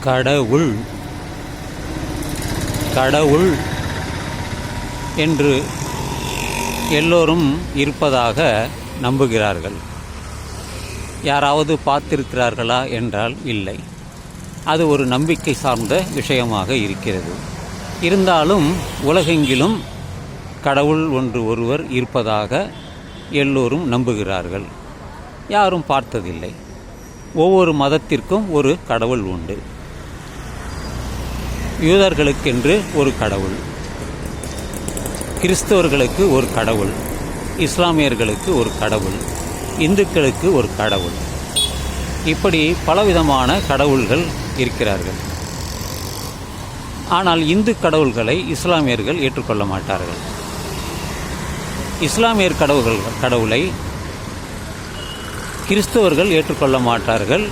கடவுள். கடவுள் என்று எல்லோரும் இருப்பதாக நம்புகிறார்கள். யாராவது பார்த்திருக்கிறார்களா என்றால் இல்லை. அது ஒரு நம்பிக்கை சார்ந்த விஷயமாக இருக்கிறது. இருந்தாலும் உலகெங்கிலும் கடவுள் ஒன்று ஒருவர் இருப்பதாக எல்லோரும் நம்புகிறார்கள். யாரும் பார்த்ததில்லை. ஒவ்வொரு மதத்திற்கும் ஒரு கடவுள் உண்டு. யூதர்களுக்கென்று ஒரு கடவுள். கிறிஸ்தவர்களுக்கு ஒரு கடவுள். இஸ்லாமியர்களுக்கு ஒரு கடவுள். இந்துக்களுக்கு ஒரு கடவுள். இப்படி பலவிதமான கடவுள்கள் இருக்கிறார்கள். ஆனால் இந்து கடவுள்களை இஸ்லாமியர்கள் ஏற்றுக்கொள்ள மாட்டார்கள். இஸ்லாமியர் கடவுள்கள் கடவுளை கிறிஸ்தவர்கள் ஏற்றுக்கொள்ள மாட்டார்கள்.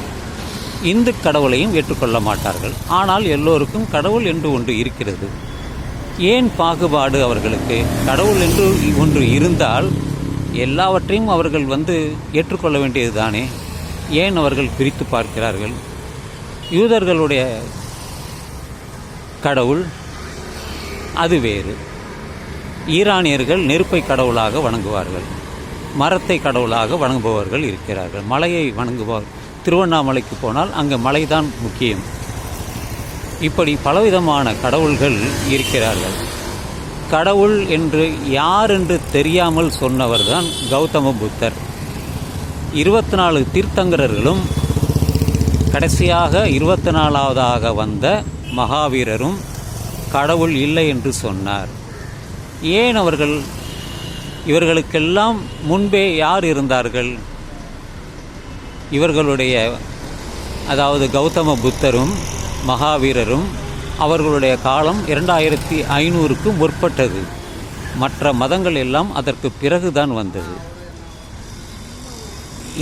இந்து கடவுளையும் ஏற்றுக்கொள்ள மாட்டார்கள். ஆனால் எல்லோருக்கும் கடவுள் என்று ஒன்று இருக்கிறது. ஏன் பாகுபாடு அவர்களுக்கு? கடவுள் என்று ஒன்று இருந்தால் எல்லாவற்றையும் அவர்கள் வந்து ஏற்றுக்கொள்ள வேண்டியது தானே ஏன் அவர்கள் பிரித்து பார்க்கிறார்கள்? யூதர்களுடைய கடவுள் அது வேறு. ஈரானியர்கள் நெருப்பை கடவுளாக வணங்குவார்கள். மரத்தை கடவுளாக வணங்குபவர்கள் இருக்கிறார்கள். மலையை வணங்குபவர் திருவண்ணாமலைக்கு போனால் அங்கே மலைதான் முக்கியம். இப்படி பலவிதமான கடவுள்கள் இருக்கிறார்கள். கடவுள் என்று யார் என்று தெரியாமல் சொன்னவர்தான் கௌதம புத்தர். இருபத்தி நாலு தீர்த்தங்கரர்களும் கடைசியாக இருபத்தி நாலாவதாக வந்த மகாவீரரும் கடவுள் இல்லை என்று சொன்னார். ஏன் அவர்கள்? இவர்களுக்கெல்லாம் முன்பே யார் இருந்தார்கள்? இவர்களுடைய அதாவது கௌதம புத்தரும் மகாவீரரும் அவர்களுடைய காலம் இரண்டாயிரத்தி ஐநூறுக்கு முற்பட்டது. மற்ற மதங்கள் எல்லாம் அதற்கு பிறகுதான் வந்தது.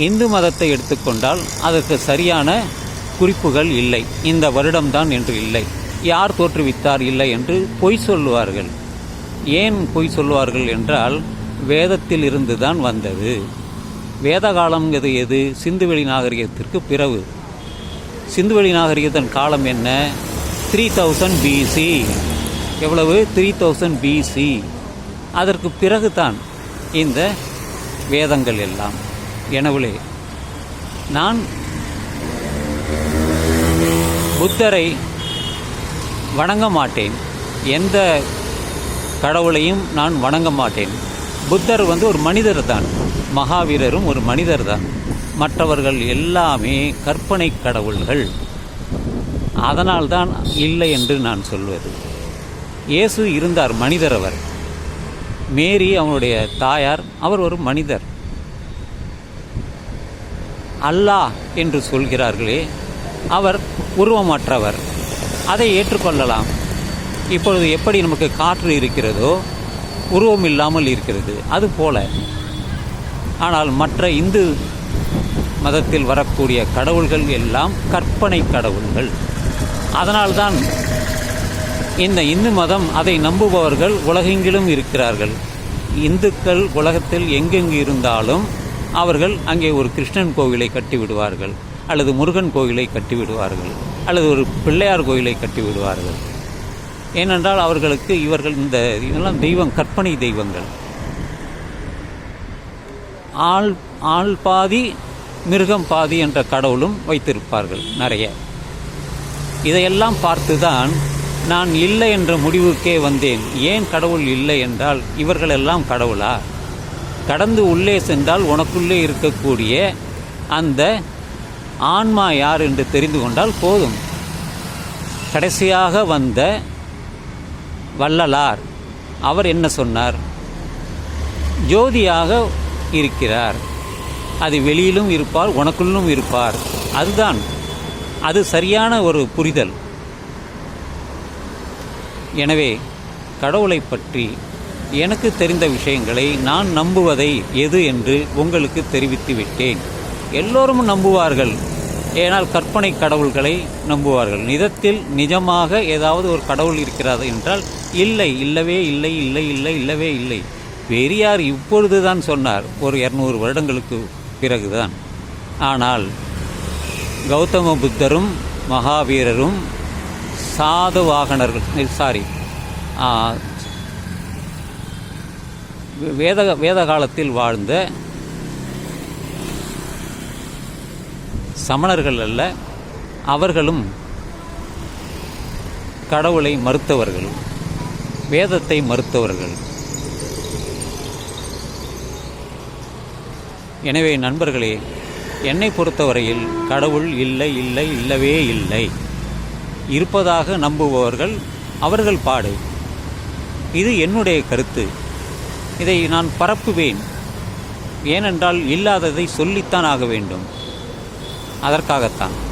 இந்து மதத்தை எடுத்துக்கொண்டால் அதற்கு சரியான குறிப்புகள் இல்லை. இந்த வருடம்தான் என்று இல்லை. யார் தோற்றுவித்தார் இல்லை என்று பொய் சொல்லுவார்கள். ஏன் பொய் சொல்லுவார்கள் என்றால் வேதத்தில் இருந்து தான் வந்தது. வேத காலம்ங்கிறது எது? சிந்துவெளி நாகரிகத்திற்கு பிறகு சிந்துவெளி நாகரிகத்தின் காலம் என்ன? த்ரீ தௌசண்ட் பிசி எவ்வளவு? த்ரீ தௌசண்ட் பிசி அதற்கு பிறகு தான் இந்த வேதங்கள் எல்லாம் எனவே நான் புத்தரை வணங்க மாட்டேன். எந்த கடவுளையும் நான் வணங்க மாட்டேன். புத்தர் வந்து ஒரு மனிதர் தான் மகாவீரரும் ஒரு மனிதர் தான் மற்றவர்கள் எல்லாமே கற்பனை கடவுள்கள். அதனால்தான் இல்லை என்று நான் சொல்வது. இயேசு இருந்தார் மனிதர் அவர். மேரி அவனுடைய தாயார் அவர் ஒரு மனிதர். அல்லாஹ் என்று சொல்கிறார்களே அவர் உருவமற்றவர். அதை ஏற்றுக்கொள்ளலாம். இப்பொழுது எப்படி நமக்கு காற்று இருக்கிறதோ உருவம் இல்லாமல் இருக்கிறது. அதுபோல ஆனால் மற்ற இந்து மதத்தில் வரக்கூடிய கடவுள்கள் எல்லாம் கற்பனை கடவுள்கள். அதனால்தான் இந்த இந்து மதம் அதை நம்புபவர்கள் உலகெங்கிலும் இருக்கிறார்கள். இந்துக்கள் உலகத்தில் எங்கெங்கு இருந்தாலும் அவர்கள் அங்கே ஒரு கிருஷ்ணன் கோவிலை கட்டிவிடுவார்கள் அல்லது முருகன் கோவிலை கட்டிவிடுவார்கள் அல்லது ஒரு பிள்ளையார் கோவிலை கட்டிவிடுவார்கள். ஏனென்றால் அவர்களுக்கு இவர்கள் இந்த இதெல்லாம் தெய்வம் கற்பனை தெய்வங்கள். ஆள் ஆள் பாதி மிருகம் பாதி என்ற கடவுளும் வைத்திருப்பார்கள் நிறைய. இதையெல்லாம் பார்த்துதான் நான் இல்லை என்ற முடிவுக்கே வந்தேன். ஏன் கடவுள் இல்லை என்றால் இவர்களெல்லாம் கடவுளா? கடந்து உள்ளே சென்றால் உனக்குள்ளே இருக்கக்கூடிய அந்த ஆன்மா யார் என்று தெரிந்து கொண்டால் போதும். கடைசியாக வந்த வள்ளலார் அவர் என்ன சொன்னார்? ஜோதியாக இருக்கிறார். அது வெளியிலும் இருப்பார் உனக்குள்ளும் இருப்பார். அதுதான் அது சரியான ஒரு புரிதல். எனவே கடவுளை பற்றி எனக்கு தெரிந்த விஷயங்களை நான் நம்புவதை எது என்று உங்களுக்கு தெரிவித்து விட்டேன். எல்லோரும் நம்புவார்கள். ஏனால் கற்பனை கடவுள்களை நம்புவார்கள். நிதத்தில் நிஜமாக ஏதாவது ஒரு கடவுள் இருக்கிறது என்றால் இல்லை இல்லவே இல்லை இல்லை இல்லை இல்லவே இல்லை. பெரியார் இப்பொழுது தான் சொன்னார் ஒரு இரநூறு வருடங்களுக்கு பிறகுதான். ஆனால் கௌதம புத்தரும் மகாவீரரும் சாதுவாகனர்கள் சாரி வேத வேத காலத்தில் வாழ்ந்த சமணர்கள் அல்ல அவர்களும் கடவுளை மறுத்தவர்கள் வேதத்தை மறுத்தவர்கள். எனவே நண்பர்களே என்னை பொறுத்தவரையில் கடவுள் இல்லை இல்லை இல்லவே இல்லை. இருப்பதாக நம்புபவர்கள் அவர்கள் பாடு. இது என்னுடைய கருத்து. இதை நான் பரப்புவேன். ஏனென்றால் இல்லாததை சொல்லித்தான் ஆக வேண்டும். அதற்காகத்தான்.